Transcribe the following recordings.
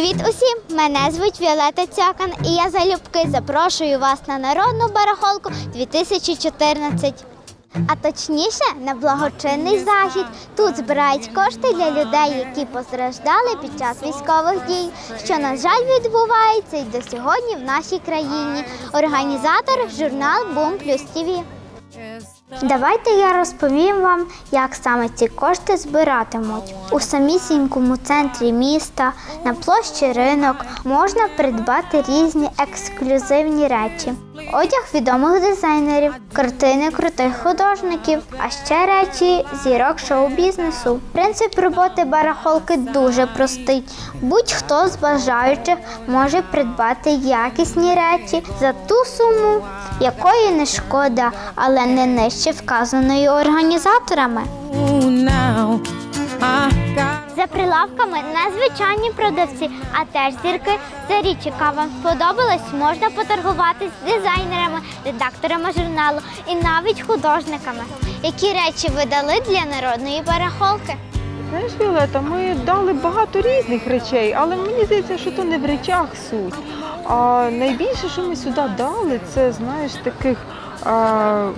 Привіт усім! Мене звуть Віолета Цьокан і я залюбки запрошую вас на народну барахолку 2014. А точніше на благочинний захід. Тут збирають кошти для людей, які постраждали під час військових дій, що, на жаль, відбувається і до сьогодні в нашій країні. Організатор журнал Бум Плюс ТІВІ. Давайте я розповім вам, як саме ці кошти збиратимуть. У самісінькому центрі міста на площі ринок можна придбати різні ексклюзивні речі. Одяг відомих дизайнерів, картини крутих художників, а ще речі зірок шоу-бізнесу. Принцип роботи барахолки дуже простий. Будь-хто з бажаючих може придбати якісні речі за ту суму, якої не шкода, але не нижче вказаної організаторами. За прилавками незвичайні продавці, а теж зірки. За річ, яка вам сподобалась, можна поторгувати з дизайнерами, редакторами журналу і навіть художниками. Які речі ви дали для народної барахолки? Знаєш, Віолета, ми дали багато різних речей, але мені здається, що то не в речах суть. А найбільше, що ми сюди дали, це знаєш таких а,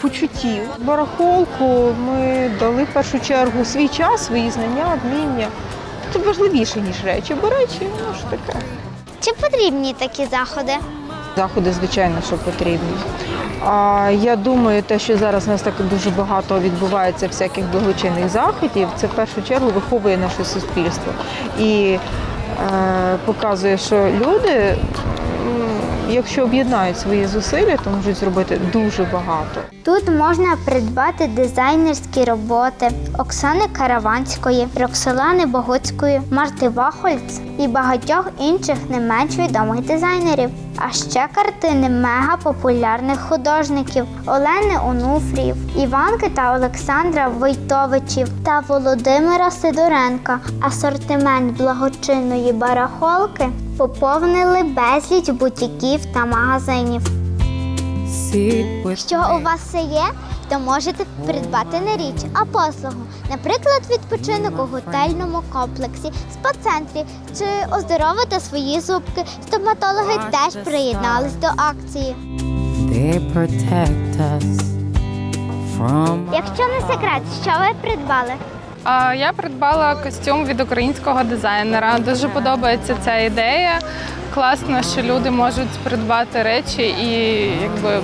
почуттів. Барахолку ми дали в першу чергу свій час, свої знання, вміння. Це важливіше, ніж речі, бо речі, ну ж таке. Чи потрібні такі заходи? Заходи, звичайно, що потрібні. А я думаю, те, що зараз у нас так дуже багато відбувається всяких благочинних заходів, це в першу чергу виховує наше суспільство і е, показує, що люди, якщо об'єднають свої зусилля, то можуть зробити дуже багато. Тут можна придбати дизайнерські роботи Оксани Караванської, Роксолани Богуцької, Марти Вахольц і багатьох інших не менш відомих дизайнерів. А ще картини мега популярних художників Олени Онуфрів, Іванки та Олександра Войтовичів та Володимира Сидоренка. Асортимент благочинної барахолки поповнили безліч бутіків та магазинів. Що у вас є, то можете придбати не річ, а послугу. Наприклад, відпочинок у готельному комплексі, спа-центрі чи оздоровити свої зубки. Стоматологи теж приєднались до акції. Якщо не секрет, що ви придбали? А, Я придбала костюм від українського дизайнера. Дуже подобається ця ідея. Класно, що люди можуть придбати речі і якби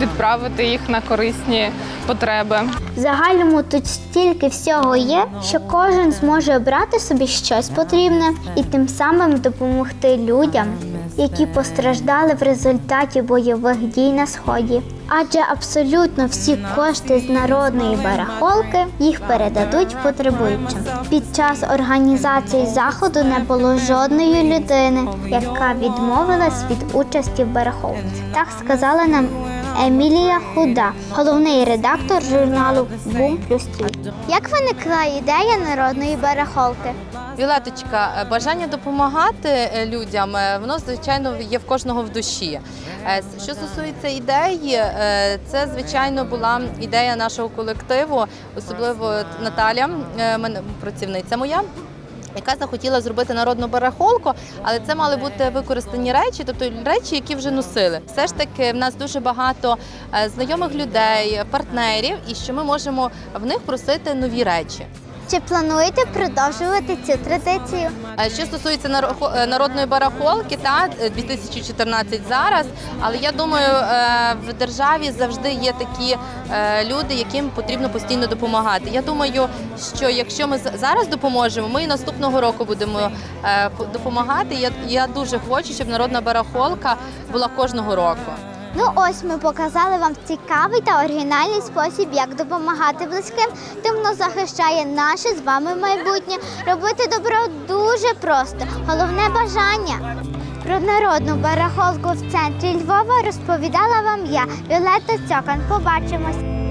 відправити їх на корисні потреби. В загальному тут стільки всього є, що кожен зможе обрати собі щось потрібне і тим самим допомогти людям, які постраждали в результаті бойових дій на сході. Адже абсолютно всі кошти з народної барахолки їх передадуть потребуючим. Під час організації заходу не було жодної людини, яка відмовилась від участі в барахолці. Так сказала нам Емілія Худа, головний редактор журналу Бум плюс ТІВІ. Як виникла ідея народної барахолки? Вілеточка, е, бажання допомагати е, людям, е, воно звичайно є в кожного в душі. Що стосується ідеї, це звичайно була ідея нашого колективу, особливо Наталя, працівниця моя. Яка захотіла зробити народну барахолку, але це мали бути використані речі, тобто речі, які вже носили. Все ж таки, в нас дуже багато е, знайомих людей, партнерів, і що ми можемо в них просити нові речі. Чи плануєте продовжувати цю традицію? Е, Що стосується е, народної барахолки, та е, 2014 зараз. Але я думаю, е, в державі завжди є такі е, люди, яким потрібно постійно допомагати. Я думаю, що якщо ми зараз допоможемо, ми і наступного року будемо е, допомагати. Я, я дуже хочу, щоб народна барахолка була кожного року. Ну ось ми показали вам цікавий та оригінальний спосіб, як допомагати близьким. Тим, захищає наше з вами майбутнє. Робити добро дуже просто. Головне бажання. Про народну барахолку в центрі Львова розповідала вам я, Віолетта Цьокан. Побачимось.